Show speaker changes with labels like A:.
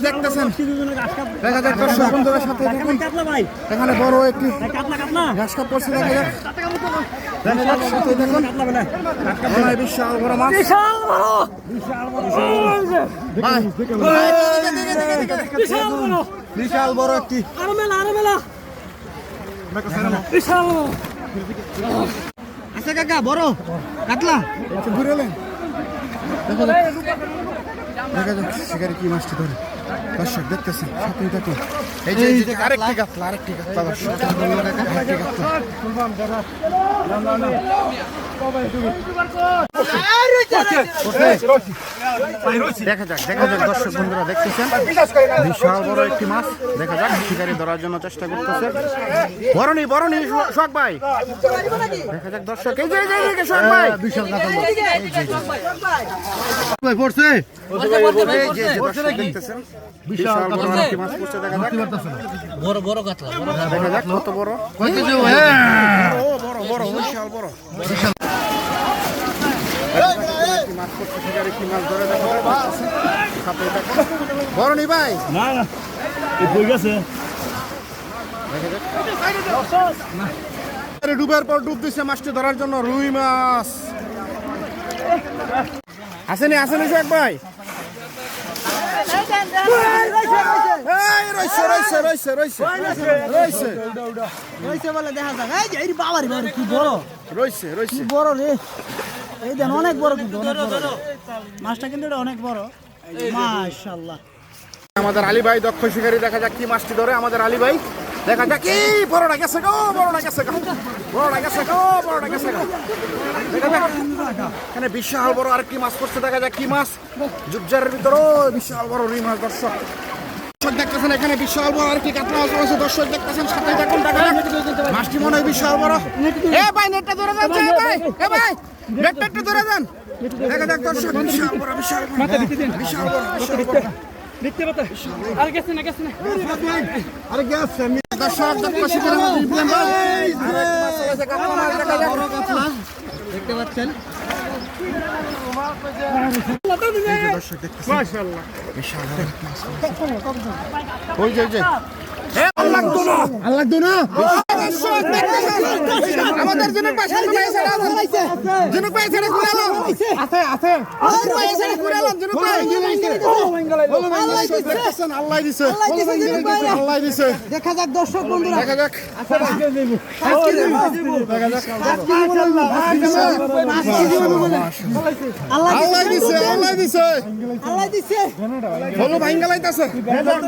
A: দেখতেছেন দেখা যাক দর্শক বন্ধুদের সাথে দেখুন এখানে বড় একটি ঘাস কাপ পড়ছে দেখা যাক দেখা যাক সাথে দেখুন মনে হয় বিশাল বড় মাছ। বিশাল একটি
B: আচ্ছা কাকা বড় কাতলা
A: ঘুরে এলেন দেখা যাক শিকারি কি মাছটি ধরে দর্শক দেখতেছেন দেখুন এই যে এই যে আরেকটি কাতলা আরেকটি কাতলা দর্শক আরেকটি কাতলা দেখা যাক দেখা যাক দর্শক বন্ধুরা দেখতেছেন? বিশাল বড় একটি মাছ। দেখা যাক শিকারি ধরার জন্য চেষ্টা করতেছে। বরণি বরণি শোক ভাই। দেখা যাক দর্শক। এই যে এই যে, এই ভাই। বিশাল
B: পড়ছে?
A: বিশাল বড় একটি মাছ পড়ছে দেখা যাক।
B: বড় বড় কাতলা
A: দেখা যাক কত বড়।
B: হ্যাঁ?
A: বড়। বিশাল শিকারি কি মাছ ধরে দেখা যাক সাথে দেখুন বরণি ভাই।
C: না না এই বই গেছে।
A: ডুবের পর ডুব দিছে মাছটি ধরার জন্য রুই মাছ। আসেনি আসেনি শেখ ভাই। এই রইছে রইছে রইছে রইছে। রইছে।
B: কইছে বলে দেখা যাক। এই বাবারি কি বড়।
A: রইছে রইছে।
B: বড় রে। এই দেন, অনেক বড় কিন্তু মাছটা কিন্তু এটা অনেক বড়। মাশাআল্লাহ।
A: আমাদের আলী ভাই, দক্ষ শিকারী, দেখা যাক কি মাছটি ধরে। আমাদের আলী ভাই, দেখা যাক। কি বড়টা গেছে গো, বড়টা গেছে গো। বড়টা গেছে গো, বড়টা গেছে গো। দেখা যাক। এখানে বিশাল বড় আরেকটি মাছ পড়ছে, দেখা যাক কি মাছ। জুবজারের ভিতরে বিশাল বড় রুই মাছ, দর্শক। দর্শক দেখতেছেন, এখানে বিশাল বড় আর কি কাতলা মাছ রয়েছে দর্শক দেখতেছেন, সাথে দেখুন দেখা যাক। মাছটি মনে হয় বিশাল বড়। এ ভাই, নেটটা ধরে যান এ ভাই এ ভাই। নেটটা একটু ধরে যান দেখা যাক দর্শক বিশাল বড় বিশাল বড় বিশাল বড়। বিশাল বড় দর্শক দর্শক শিকারের মধ্যে ইব্রাহিম ভাই আরেক মাছ রয়েছে, কাতলা মাছ
B: দেখতে পাচ্ছেন?
A: দর্শক। বিশাল একটা মাছ রয়েছে। ওই যে, আমাদের জনক ভাই সামনে ভাই এসে আছেন। জনক ভাই এসে ঘুরে এলাম। জনক ভাই এসে ঘুরে এলাম, জনক ভাই। দেখতেছেন, আল্লাহ দিছে। আল্লাহ দিছে।
B: দেখা যাক দর্শক বন্ধুরা
A: দেখা যাক
B: আল্লাহ
A: আল্লাহ দিছে আল্লাহ দিছে
B: আল্লাহ দিছে
A: ভাঙ্গালাইতাছে
B: দেখা যাক